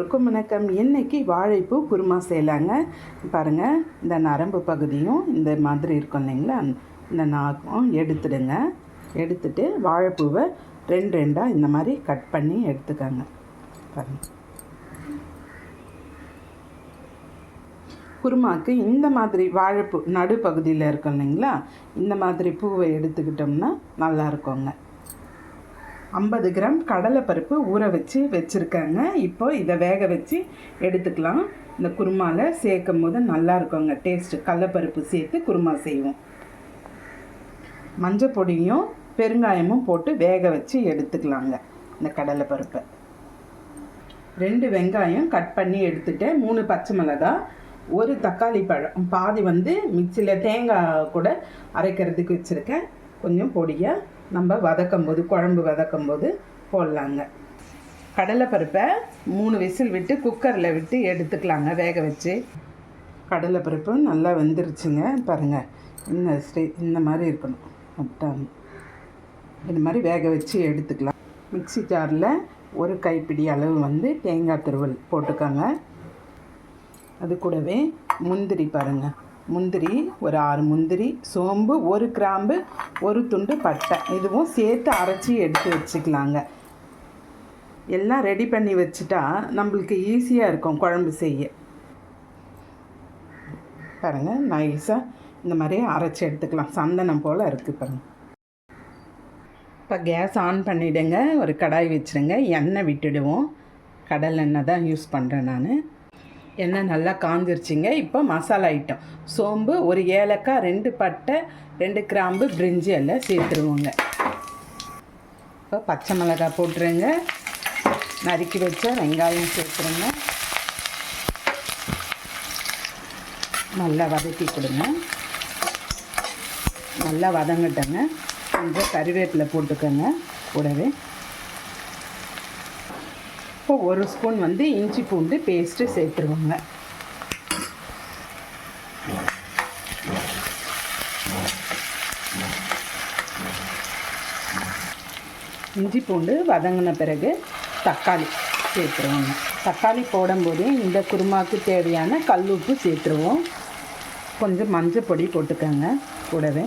எல்லோருக்கும் வணக்கம். இன்னைக்கு வாழைப்பூ குருமா செய்யலாங்க. பாருங்கள் இந்த நரம்பு பகுதியும் இந்த மாதிரி இருக்கும் இல்லைங்களா? இந்த நாக்கும் எடுத்துடுங்க. எடுத்துட்டு வாழைப்பூவை ரெண்டு ரெண்டாக இந்த மாதிரி கட் பண்ணி எடுத்துக்கோங்க. பாருங்கள் குருமாக்கு இந்த மாதிரி வாழைப்பூ நடுப்பகுதியில் இருக்கும் இல்லைங்களா? இந்த மாதிரி பூவை எடுத்துக்கிட்டோம்னா நல்லா இருக்குங்க. ஐம்பது கிராம் கடலைப்பருப்பு ஊற வச்சு வச்சுருக்காங்க. இப்போ இதை வேக வச்சு எடுத்துக்கலாம். இந்த குருமாவில் சேர்க்கும் போது நல்லா இருக்குங்க. டேஸ்ட்டு கடலைப்பருப்பு சேர்த்து குருமா செய்வோம். மஞ்சள் பொடியும் பெருங்காயமும் போட்டு வேக வச்சு எடுத்துக்கலாங்க. இந்த கடலைப்பருப்பை. ரெண்டு வெங்காயம் கட் பண்ணி எடுத்துட்டேன். மூணு பச்சை மிளகாய் ஒரு தக்காளி பழம். பாதி வந்து மிக்சியில் தேங்காய் கூட அரைக்கிறதுக்கு வச்சுருக்கேன். கொஞ்சம் பொடியாக நம்ம வதக்கும் போது குழம்பு வதக்கும் போது போடலாங்க கடலைப்பருப்பை மூணு விசில் விட்டு குக்கரில் விட்டு எடுத்துக்கலாங்க வேக வச்சு. கடலைப்பருப்பு நல்லா வெந்துருச்சுங்க பாருங்கள் இந்த ஸ்டே இந்த மாதிரி இருக்கணும். அப்படின் இந்த மாதிரி வேக வச்சு எடுத்துக்கலாம். மிக்ஸி ஜாரில் ஒரு கைப்பிடி அளவு வந்து தேங்காய் துருவல் போட்டுக்கோங்க. அது கூடவே முந்திரி பாருங்கள் முந்திரி ஒரு ஆறு முந்திரி சோம்பு ஒரு கிராம்பு ஒரு துண்டு பட்டை. இதுவும் சேர்த்து அரைச்சி எடுத்து வச்சுக்கலாங்க. எல்லாம் ரெடி பண்ணி வச்சுட்டா நம்மளுக்கு ஈஸியாக இருக்கும் குழம்பு செய்ய. பாருங்கள் நைஸாக இந்த மாதிரி அரைச்சி எடுத்துக்கலாம். சந்தனம் போல் இருக்குது பாருங்கள் இப்போ கேஸ் ஆன் பண்ணிவிடுங்க ஒரு கடாய் வச்சுருங்க. எண்ணெய் விட்டுடுவோம். கடல் எண்ணெய் தான் யூஸ் பண்ணுறேன் நான். எண்ணெய் நல்லா காஞ்சிருச்சுங்க. இப்போ மசாலா ஐட்டம் சோம்பு ஒரு ஏலக்காய் ரெண்டு பட்டை ரெண்டு கிராம்பு பிரிஞ்சி எல்லாம் சேர்த்துருவோங்க. இப்போ பச்சை மிளகாய் போட்டுருங்க. நறுக்கி வச்ச வெங்காயம் சேர்த்துருங்க. நல்லா வதக்கி கொடுங்க. நல்லா வதங்கட்டங்க. கொஞ்சம் கறிவேப்பிலை போட்டுக்கோங்க. கூடவே இப்போ ஒரு ஸ்பூன் வந்து இஞ்சி பூண்டு பேஸ்ட்டு சேர்த்துருவோங்க. இஞ்சி பூண்டு வதங்கின பிறகு தக்காளி சேர்த்துருவோங்க. தக்காளி போடும்போது இந்த குருமாவுக்கு தேவையான கல் உப்பு சேர்த்துருவோம். கொஞ்சம் மஞ்சள் பொடி போட்டுக்கோங்க கூடவே.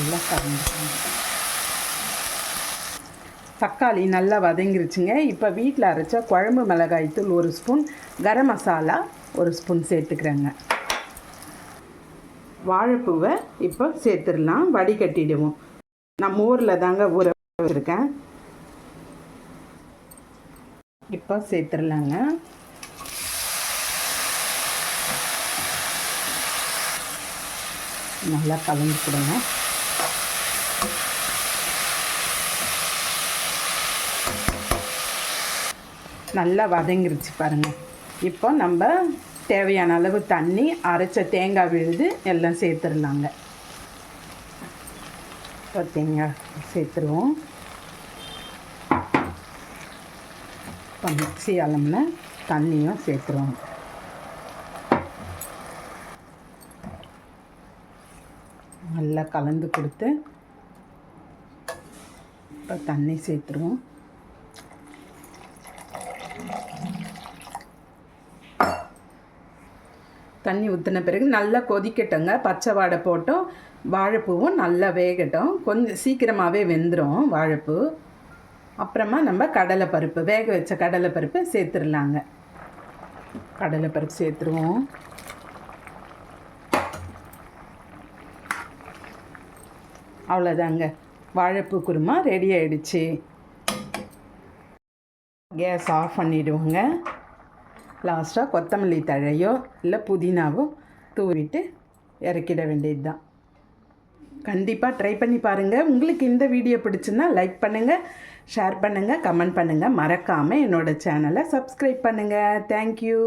நல்லா கலந்துக்கோங்க தக்காளி நல்லா வதங்கிருச்சுங்க. இப்போ வீட்டில் அரைச்ச குழம்பு மிளகாய் தூள் ஒரு ஸ்பூன் கரம் மசாலா ஒரு ஸ்பூன் சேர்த்துக்கிறேங்க. வாழைப்பூவை இப்போ சேர்த்துடலாம் வடிகட்டிடுவோம். நான் மோரில் தாங்க ஊற வச்சுருக்கேன். இப்போ சேர்த்துடலாங்க. நல்லா கலந்து கொடுங்க. நல்லா வதங்கிருச்சு பாருங்கள் இப்போ நம்ம தேவையான அளவு தண்ணி அரைச்ச தேங்காய் விழுது எல்லாம் சேர்த்துடலாங்க. இப்போ தேங்காய் சேர்த்துருவோம். இப்போ மிக்சி அளம்ல தண்ணியும் சேர்த்துருவோம். நல்லா கலந்து கொடுத்து இப்போ தண்ணி சேர்த்துருவோம். தண்ணி ஊற்றின பிறகு நல்லா கொதிக்கட்டுங்க. பச்சை வாடை போட்டோம். வாழைப்பூவும் நல்லா வேகட்டும். கொஞ்சம் சீக்கிரமாகவே வெந்துடும் வாழைப்பூ. அப்புறமா நம்ம கடலைப்பருப்பு வேக வச்ச கடலைப்பருப்பு சேர்த்துடலாங்க கடலைப்பருப்பு சேர்த்துருவோம். அவ்வளோதாங்க. வாழைப்பூ குருமா ரெடி ஆயிடுச்சு. கேஸ் ஆஃப் பண்ணிவிடுவோங்க லாஸ்ட்டாக கொத்தமல்லி தழையோ இல்லை புதினாவோ தூவிட்டு இறக்கிட வேண்டியது தான் கண்டிப்பாக ட்ரை பண்ணி பாருங்கள் உங்களுக்கு இந்த வீடியோ பிடிச்சுன்னா லைக் பண்ணுங்கள் ஷேர் பண்ணுங்கள் கமெண்ட் பண்ணுங்கள் மறக்காமல் என்னோடய சேனலை சப்ஸ்கிரைப் பண்ணுங்கள் தேங்க்யூ